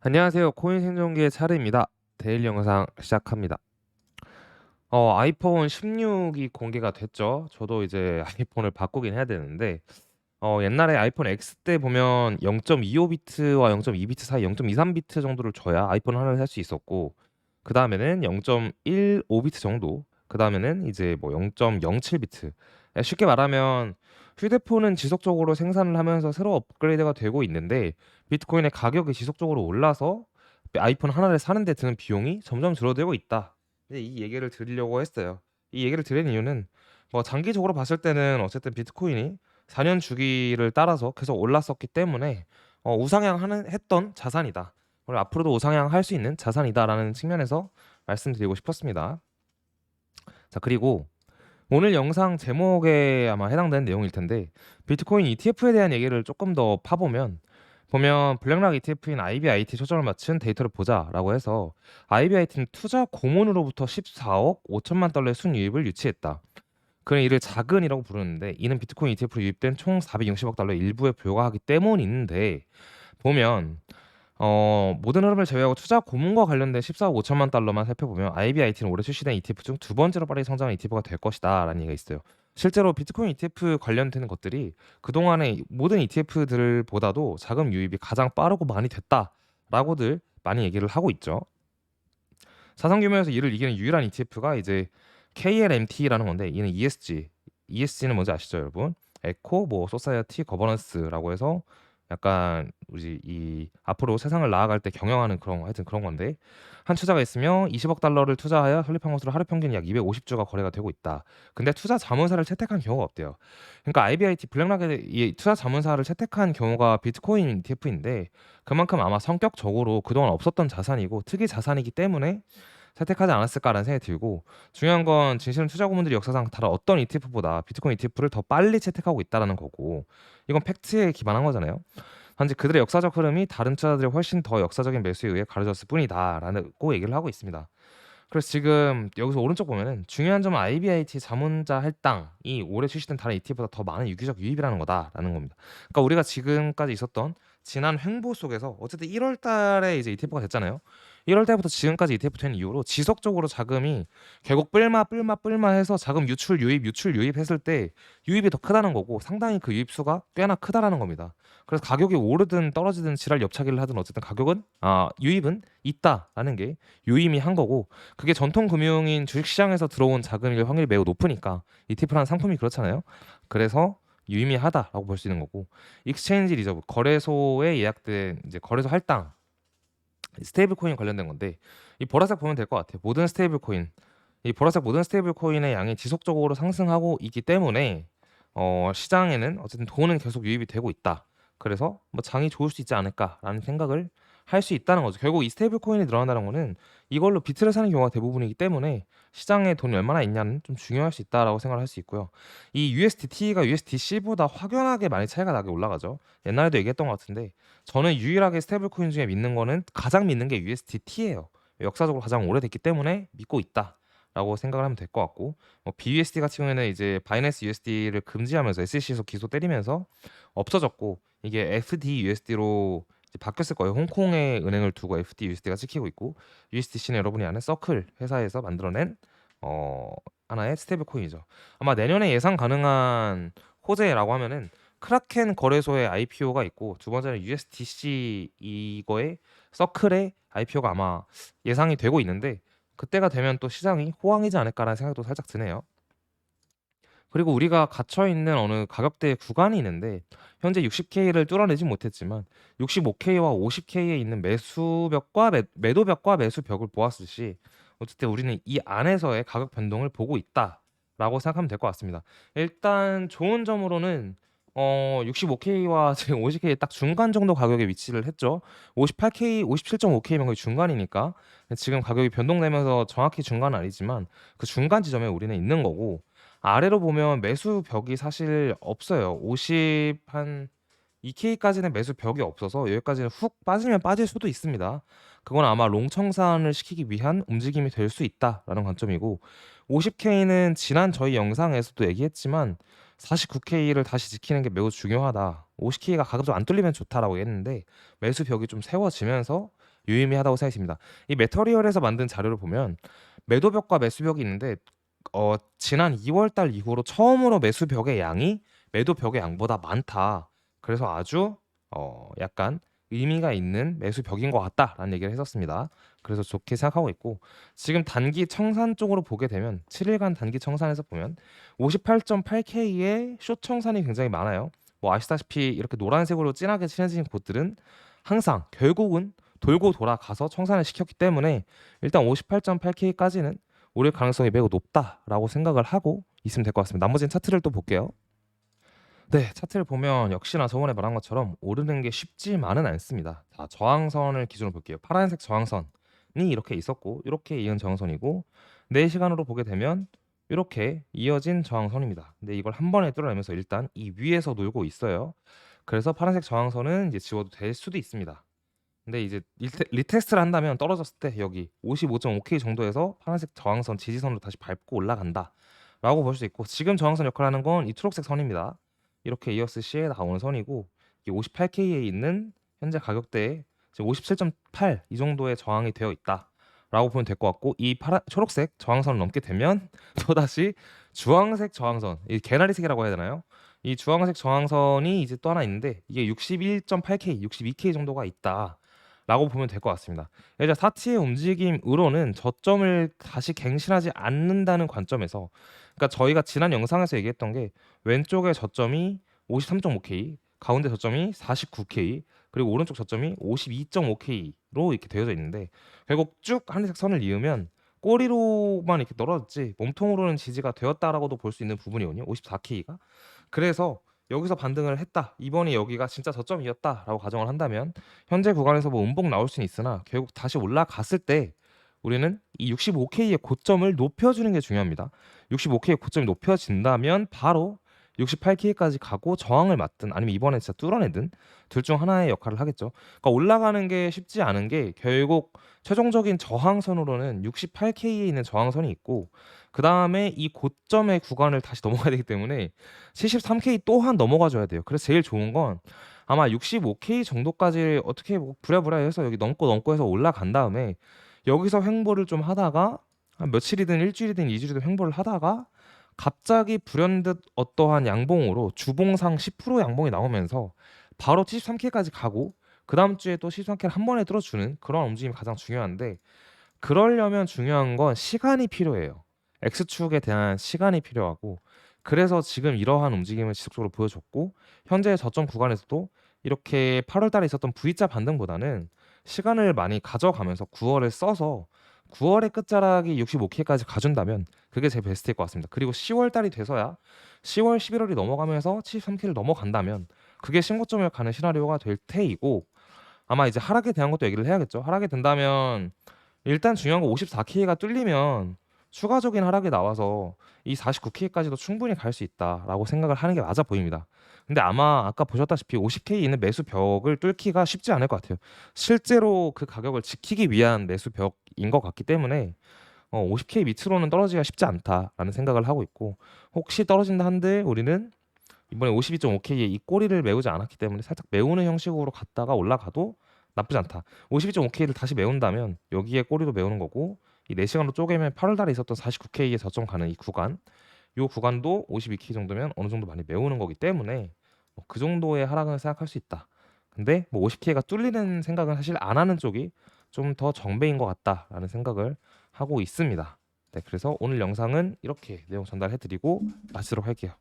안녕하세요. 코인 생존기의 차르입니다. 데일리 영상 시작합니다. 어, 아이폰 16이 공개가 됐죠. 저도 이제 아이폰을 바꾸긴 해야 되는데, 어, 옛날에 아이폰 X 때 보면 0.25비트와 0.2비트 사이 0.23비트 정도를 줘야 아이폰 하나를 살 수 있었고, 그 다음에는 0.15비트 정도, 그 다음에는 이제 뭐 0.07비트. 쉽게 말하면 휴대폰은 지속적으로 생산을 하면서 새로 업그레이드가 되고 있는데, 비트코인의 가격이 지속적으로 올라서 아이폰 하나를 사는 데 드는 비용이 점점 줄어들고 있다. 근데 이 얘기를 드리려고 했어요. 이 얘기를 드린 이유는 뭐 장기적으로 봤을 때는 어쨌든 비트코인이 4 년 주기를 따라서 계속 올랐었기 때문에 어, 우상향하는 했던 자산이다. 그리고 앞으로도 우상향할 수 있는 자산이다라는 측면에서 말씀드리고 싶었습니다. 자 그리고 오늘 영상 제목에 아마 해당되는 내용일 텐데 비트코인 ETF에 대한 얘기를 조금 더 파보면 보면 블랙락 ETF인 IBIT 초점을 맞춘 데이터를 보자라고 해서 IBIT는 투자 고문으로부터 14억 5천만 달러의 순유입을 유치했다. 그는 이를 자근이라고 부르는데 이는 비트코인 ETF로 유입된 총 460억 달러의 일부에 불과하기 때문인데 보면 어, 모든 흐름을 제외하고 투자 고문과 관련된 14억 5천만 달러만 살펴보면 IBIT는 올해 출시된 ETF 중 두 번째로 빠르게 성장한 ETF가 될 것이다라는 얘기가 있어요. 실제로 비트코인 ETF 관련되는 것들이 그동안의 모든 ETF들보다도 자금 유입이 가장 빠르고 많이 됐다라고들 많이 얘기를 하고 있죠. 자산 규모에서 이를 이기는 유일한 ETF가 이제 KLMT라는 건데 이는 ESG. ESG는 뭔지 아시죠, 여러분? 에코, 뭐 소사이어티, 거버넌스라고 해서 약간 우리 이 앞으로 세상을 나아갈 때 경영하는 그런 하여튼 그런 건데 한 투자가 있으며 20억 달러를 투자하여 설립한 것으로 하루 평균 약 250주가 거래가 되고 있다. 근데 투자 자문사를 채택한 경우가 없대요. 그러니까 IBIT 블랙락의 이 투자 자문사를 채택한 경우가 비트코인 ETF인데 그만큼 아마 성격적으로 그동안 없었던 자산이고 특이 자산이기 때문에 채택하지 않았을까라는 생각이 들고 중요한 건 진실은 투자 고문들이 역사상 다른 어떤 ETF보다 비트코인 ETF를 더 빨리 채택하고 있다라는 거고 이건 팩트에 기반한 거잖아요. 단지 그들의 역사적 흐름이 다른 투자들이 훨씬 더 역사적인 매수에 의해 가려졌을 뿐이다라고 얘기를 하고 있습니다. 그래서 지금 여기서 오른쪽 보면은 중요한 점은 IBIT 자문자 할당이 올해 출시된 다른 ETF보다 더 많은 유기적 유입이라는 거다라는 겁니다. 그러니까 우리가 지금까지 있었던 지난 횡보 속에서 어쨌든 1월 달에 이제 ETF가 됐잖아요. 1월 달부터 지금까지 ETF 된 이후로 지속적으로 자금이 결국 뿔마 뿔마 뿔마 해서 자금 유출 유입 유출 유입 했을 때 유입이 더 크다는 거고 상당히 그 유입 수가 꽤나 크다라는 겁니다. 그래서 가격이 오르든 떨어지든 지랄 옆차기를 하든 어쨌든 가격은 아 유입은 있다라는 게 유의미한 거고 그게 전통 금융인 주식시장에서 들어온 자금일 확률이 매우 높으니까 ETF라는 상품이 그렇잖아요. 그래서 유의미하다라고 볼 수 있는 거고 익스체인지 리저브 거래소에 예약된 이제 거래소 할당 스테이블 코인 관련된 건데 이 보라색 보면 될 것 같아요. 모든 스테이블 코인 이 보라색 모든 스테이블 코인의 양이 지속적으로 상승하고 있기 때문에 어, 시장에는 어쨌든 돈은 계속 유입이 되고 있다. 그래서 뭐 장이 좋을 수 있지 않을까라는 생각을 할 수 있다는 거죠. 결국 이 스테이블 코인이 늘어난다는 거는 이걸로 비트를 사는 경우가 대부분이기 때문에 시장에 돈이 얼마나 있냐는 좀 중요할 수 있다라고 생각을 할 수 있고요. 이 USDT가 USDC보다 확연하게 많이 차이가 나게 올라가죠. 옛날에도 얘기했던 것 같은데 저는 유일하게 스테이블 코인 중에 믿는 거는 가장 믿는 게 USDT예요. 역사적으로 가장 오래됐기 때문에 믿고 있다. 라고 생각을 하면 될 것 같고 뭐 BUSD 같은 경우에는 이제 바이낸스 USD를 금지하면서 SEC에서 기소 때리면서 없어졌고 이게 FDUSD로 바뀌었을 거예요. 홍콩의 은행을 두고 FDUSD가 찍히고 있고 USDC는 여러분이 아는 서클 회사에서 만들어낸 어 하나의 스테이블 코인이죠. 아마 내년에 예상 가능한 호재라고 하면은 크라켄 거래소의 IPO가 있고 두 번째는 USDC 이거의 서클의 IPO가 아마 예상이 되고 있는데 그때가 되면 또 시장이 호황이지 않을까라는 생각도 살짝 드네요. 그리고 우리가 갇혀 있는 어느 가격대 구간이 있는데 현재 60K를 뚫어내지 못했지만 65K와 50K에 있는 매수벽과 매, 매도벽과 매수벽을 보았을 시 어쨌든 우리는 이 안에서의 가격 변동을 보고 있다라고 생각하면 될 것 같습니다. 일단 좋은 점으로는 어 65K와 지금 50K 딱 중간 정도 가격에 위치를 했죠. 58K, 57.5K면 거의 중간이니까 지금 가격이 변동되면서 정확히 중간은 아니지만 그 중간 지점에 우리는 있는 거고 아래로 보면 매수 벽이 사실 없어요. 50 한 2K까지는 매수 벽이 없어서 여기까지는 훅 빠지면 빠질 수도 있습니다. 그건 아마 롱 청산을 시키기 위한 움직임이 될 수 있다라는 관점이고 50K는 지난 저희 영상에서도 얘기했지만 49K를 다시 지키는 게 매우 중요하다. 50K가 가급 적 안 뚫리면 좋다라고 했는데 매수 벽이 좀 세워지면서 유의미하다고 생각했습니다. 이 메터리얼에서 만든 자료를 보면 매도벽과 매수벽이 있는데 어 지난 2월 달 이후로 처음으로 매수 벽의 양이 매도 벽의 양보다 많다. 그래서 아주 어 약간 의미가 있는 매수 벽인 것 같다라는 얘기를 했었습니다. 그래서 좋게 생각하고 있고 지금 단기 청산 쪽으로 보게 되면 7일간 단기 청산에서 보면 58.8K의 숏 청산이 굉장히 많아요. 뭐 아시다시피 이렇게 노란색으로 진하게 칠해진 곳들은 항상 결국은 돌고 돌아가서 청산을 시켰기 때문에 일단 58.8K까지는 오를 가능성이 매우 높다라고 생각을 하고 있으면 될 것 같습니다. 나머지는 차트를 또 볼게요. 네, 차트를 보면 역시나 저번에 말한 것처럼 오르는 게 쉽지만은 않습니다. 자, 저항선을 기준으로 볼게요. 파란색 저항선이 이렇게 있었고 이렇게 이은 저항선이고 4시간으로 보게 되면 이렇게 이어진 저항선입니다. 근데 이걸 한 번에 뚫어내면서 일단 이 위에서 놀고 있어요. 그래서 파란색 저항선은 이제 지워도 될 수도 있습니다. 근데 이제 리테, 리테스트를 한다면 떨어졌을 때 여기 55.5K 정도에서 파란색 저항선 지지선으로 다시 밟고 올라간다. 라고 볼 수 있고 지금 저항선 역할을 하는 건 이 초록색 선입니다. 이렇게 이어스 시에 나오는 선이고 이 58K에 있는 현재 가격대에 57.8 이 정도의 저항이 되어 있다. 라고 보면 될 것 같고 이 파란 초록색 저항선을 넘게 되면 또 다시 주황색 저항선, 이 개나리색이라고 해야 되나요? 이 주황색 저항선이 이제 또 하나 있는데 이게 61.8K, 62K 정도가 있다. 라고 보면 될 것 같습니다. 이제 사티의 움직임으로는 저점을 다시 갱신하지 않는다는 관점에서 그러니까 저희가 지난 영상에서 얘기했던 게 왼쪽의 저점이 53.5K, 가운데 저점이 49K, 그리고 오른쪽 저점이 52.5K로 이렇게 되어져 있는데 결국 쭉 하늘색 선을 이으면 꼬리로만 이렇게 떨어졌지 몸통으로는 지지가 되었다라고도 볼 수 있는 부분이거든요. 54K가. 그래서 여기서 반등을 했다. 이번이 여기가 진짜 저점이었다라고 가정을 한다면 현재 구간에서 뭐 음봉 나올 수는 있으나 결국 다시 올라갔을 때 우리는 이 65K의 고점을 높여주는 게 중요합니다. 65K의 고점이 높여진다면 바로 68K까지 가고 저항을 맞든 아니면 이번에 진짜 뚫어내든 둘 중 하나의 역할을 하겠죠. 그러니까 올라가는 게 쉽지 않은 게 결국 최종적인 저항선으로는 68K에 있는 저항선이 있고 그 다음에 이 고점의 구간을 다시 넘어가야 되기 때문에 73K 또한 넘어가 줘야 돼요. 그래서 제일 좋은 건 아마 65K 정도까지 어떻게 뭐 부랴부랴 해서 여기 넘고 넘고 해서 올라간 다음에 여기서 횡보를 좀 하다가 한 며칠이든 일주일이든 이주일이든 횡보를 하다가 갑자기 불현듯 어떠한 양봉으로 주봉상 10% 양봉이 나오면서 바로 73K까지 가고 그 다음 주에 또 73K를 한 번에 뚫어주는 그런 움직임이 가장 중요한데 그러려면 중요한 건 시간이 필요해요. X축에 대한 시간이 필요하고 그래서 지금 이러한 움직임을 지속적으로 보여줬고 현재 저점 구간에서도 이렇게 8월 달에 있었던 V자 반등보다는 시간을 많이 가져가면서 9월을 써서 9월의 끝자락이 65K까지 가준다면 그게 제 베스트일 것 같습니다. 그리고 10월 달이 돼서야 10월, 11월이 넘어가면서 73K를 넘어간다면 그게 신고점을 가는 시나리오가 될 테이고 아마 이제 하락에 대한 것도 얘기를 해야겠죠. 하락이 된다면 일단 중요한 거 54K가 뚫리면 추가적인 하락이 나와서 이 49K까지도 충분히 갈 수 있다라고 생각을 하는 게 맞아 보입니다. 근데 아마 아까 보셨다시피 50K 있는 매수 벽을 뚫기가 쉽지 않을 것 같아요. 실제로 그 가격을 지키기 위한 매수 벽인 것 같기 때문에 어, 50K 밑으로는 떨어지기가 쉽지 않다라는 생각을 하고 있고 혹시 떨어진다 한들 우리는 이번에 52.5K의 이 꼬리를 메우지 않았기 때문에 살짝 메우는 형식으로 갔다가 올라가도 나쁘지 않다. 52.5K를 다시 메운다면 여기에 꼬리도 메우는 거고 이 4시간으로 쪼개면 8월 달에 있었던 49K의 저점 가는 이 구간 이 구간도 52K 정도면 어느 정도 많이 메우는 거기 때문에 뭐 그 정도의 하락은 생각할 수 있다. 근데 뭐 50K가 뚫리는 생각은 사실 안 하는 쪽이 좀 더 정배인 것 같다라는 생각을 하고 있습니다. 네, 그래서 오늘 영상은 이렇게 내용 전달해 드리고 마치도록 할게요.